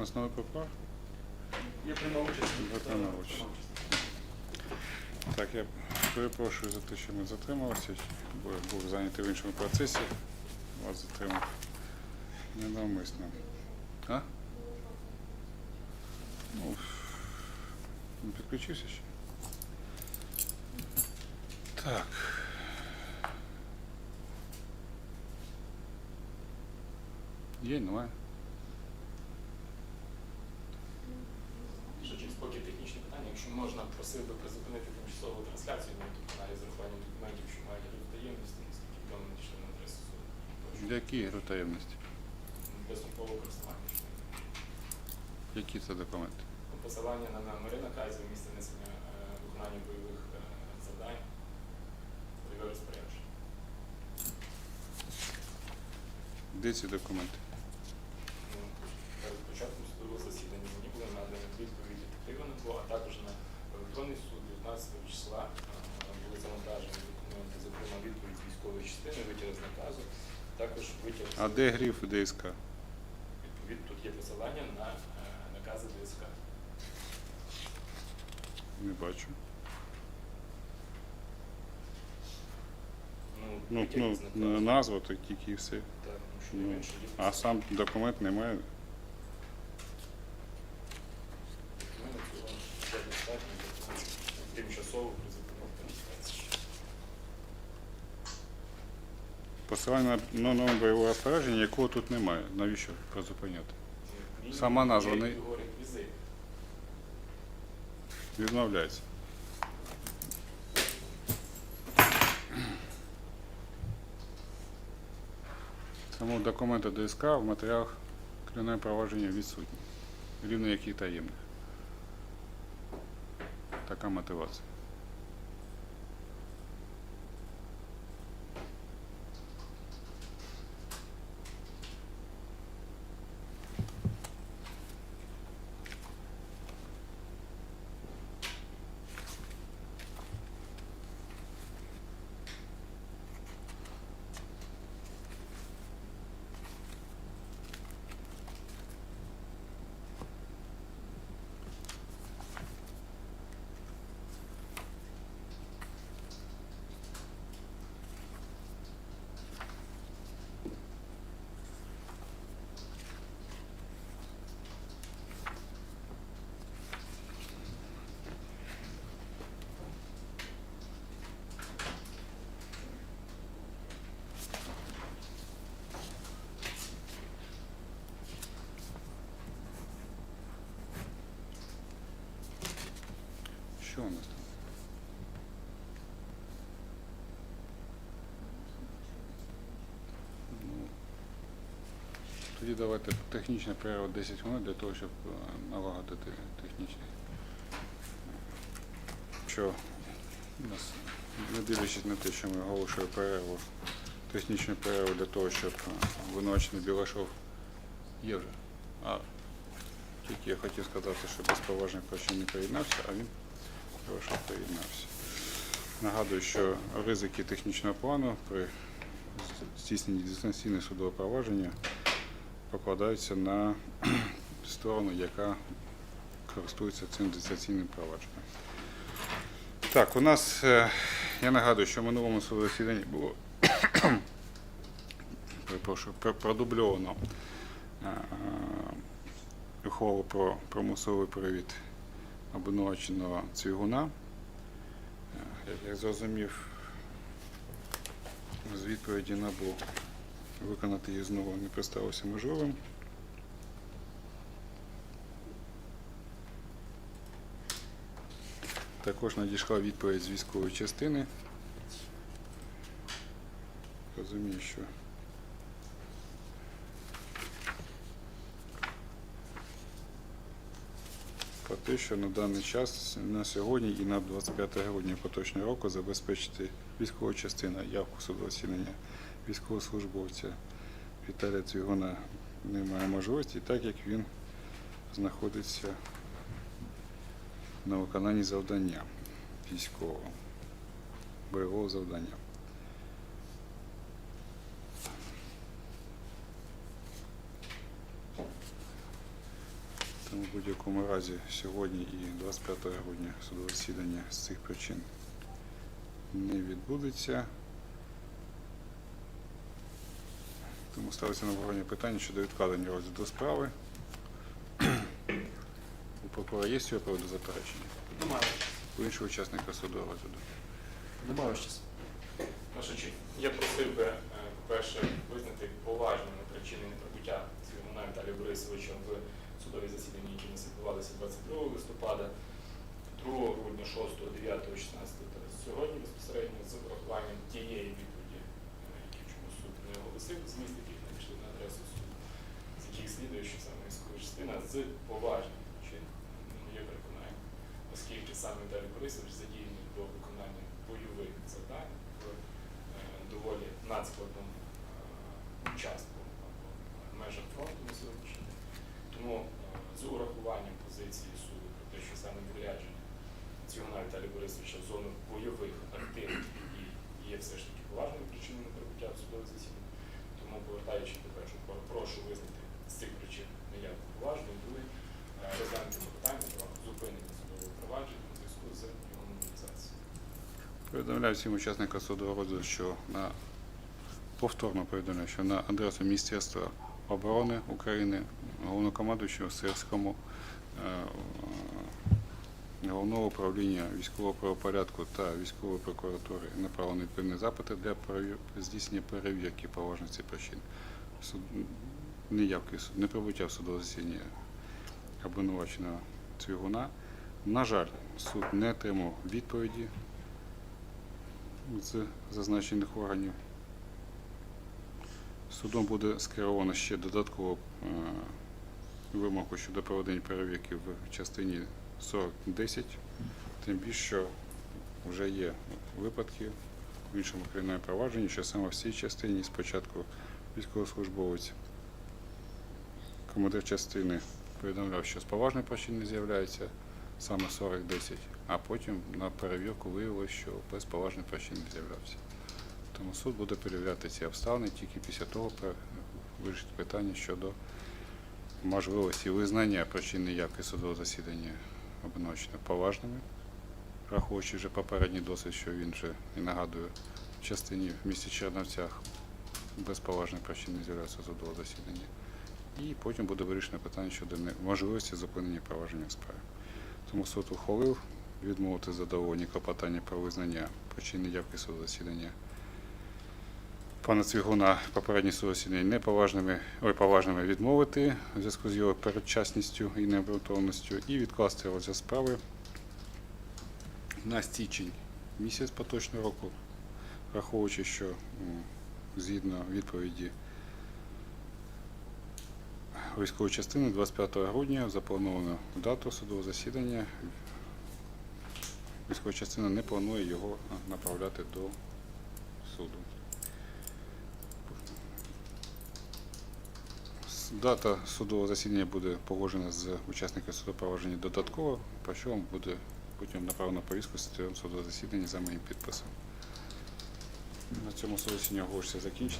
нас новий прокурор? Я приймав участь. Ви приймали участь. Так, я перепрошую за те, що ми затрималися, бо я був зайнятий в іншому процесі. Вас затримав ненавмисно. А? Ну, не підключився ще. Так. Є, немає. Якщо можна, просив би призупинити тимчасову трансляцію на youtube каналі з урахуванням документів, що мають рівень таємності, наскільки відомо надійшли на адресу суду. Які ігри таємності? Службового користування. Які це документи? Ну, Посилання на номери наказів, місце несення е, виконання бойових е, завдань, бойове розпорядження. Де ці документи? Ну, перед початком судового засідання мені були надані відповіді Іваненко, а також на електронний суд 19 числа е, були завантажені документи, зокрема відповідь з військової частини, витяг з наказу, також витяг з А де гриф ДСК? тут є посилання на е, накази ДСК. Не бачу. Ну, Ну, ну на- назва то тільки і все. Так, ну, що Ну, не менше є а сам документ немає. Достатньо для того, щоб тимчасово призупинити трансляцію. Посилання на нове бойове розпорядження, якого тут немає. Навіщо призупиняти? Сама назва не-. Відмовляється. Тому документи ДСК в матеріалах кримінального провадження відсутні. Рівно як і таємних. Така мотивація. Що у нас там? Ну, Тоді давайте технічна перерва 10 хвилин для того, щоб е, налагодити технічний. Що у нас, не дивлячись на те, що ми оголошуємо перерву, технічну перерву для того, щоб е, обвинувачений Білашов є вже. А тільки я хотів сказати, що без поважних не приєднався, а він Хорошо приєднався. Нагадую, що ризики технічного плану при здійсненні дистанційного судового провадження покладаються на сторону, яка користується цим дистанційним провадженням. Так, у нас, е, я нагадую, що в минулому судовому засіданні було продубльовано е, ухвалу про примусовий привід обвинуваченого Цвігуна. Е, Як зрозумів, з відповіді НАБУ виконати її знову не представилося можливим. Також надійшла відповідь з військової частини. Розумію, що те, що на даний час на сьогодні і на 25 грудня поточного року забезпечити військова частина явку судового засідання військовослужбовця Віталія Цвігуна немає можливості, так як він знаходиться на виконанні завдання військового, бойового завдання. Тому в будь-якому разі сьогодні і 25 грудня судове засідання з цих причин не відбудеться. Тому ставиться на обговорення питання щодо відкладення розгляду справи. У прокурора є цього приводу заперечення? Немає. У іншого учасника судового розгляду. Немає. Ваша я просив би, е, по-перше, визнати поважними причини неприбуття Цвігуна Віталія Борисовича в судові засідання, які у нас відбувалися 22 листопада, 2 грудня, 6, 9, 16 та сьогодні безпосередньо з урахуванням тієї відповіді, які чому суд не оголосив, зміст яких надійшли на адресу суду, з яких слідує, що саме військова частина з поважним причин, моє переконання, оскільки саме Віталій Борисович задіяний до виконання бойових завдань в е, доволі надскладному е, участку або в межах фронту на сьогоднішній день. Тому е, з урахуванням позиції суду про те, що саме відрядження Цігуна Віталія Борисовича в зону бойових активних дій є все ж таки поважною причиною неприбуття в судове засідання. Тому, повертаючи до першого пункту, прошу визнати з цих причин неявку поважною. Друге, е, розглянути питання про зупинення судового провадження у зв'язку з його мобілізацією. Повідомляю всім учасникам судового розгляду, що на повторно повідомляю, що на адресу Міністерства оборони України, головнокомандуючого Сирському, е, Головного управління військового правопорядку та військової прокуратури направлені відповідні запити для здійснення перевірки поважності причин неявки, неприбуття в судове засідання обвинуваченого Цвігуна. На жаль, суд не отримав відповіді з зазначених органів. Судом буде скеровано ще додатково е, вимогу щодо проведення перевірки в частині 40.10, тим більше, що вже є випадки в іншому кримінальному провадженні, що саме в цій частині спочатку військовослужбовець, командир частини повідомляв, що з поважної причини з'являється саме 40-10, а потім на перевірку виявилося, що без поважної причини не з'являвся. Тому суд буде перевіряти ці обставини тільки після того вирішить питання щодо можливості визнання причини явки судового засідання обвинувачення поважними, враховуючи вже попередній досвід, що він вже і нагадую, в частині в місті Черновцях без поважних причин не з'являвся судового засідання. І потім буде вирішено питання щодо можливості зупинення провадження в справі. Тому суд ухвалив відмовити задоволення клопотання про визнання причини явки судового засідання. Пана Цвігуна попередні судове засідання неповажними, ой, поважними відмовити в зв'язку з його передчасністю і необґрунтованістю і відкласти розгляд справи на стічень місяць поточного року, враховуючи, що згідно відповіді військової частини 25 грудня заплановано дату судового засідання. Військова частина не планує його направляти до суду. Дата судового засідання буде погоджена з учасниками судового провадження додатково, про що вам буде потім направлено повістку з судового засідання за моїм підписом. На цьому судове засідання оголошується закінчене.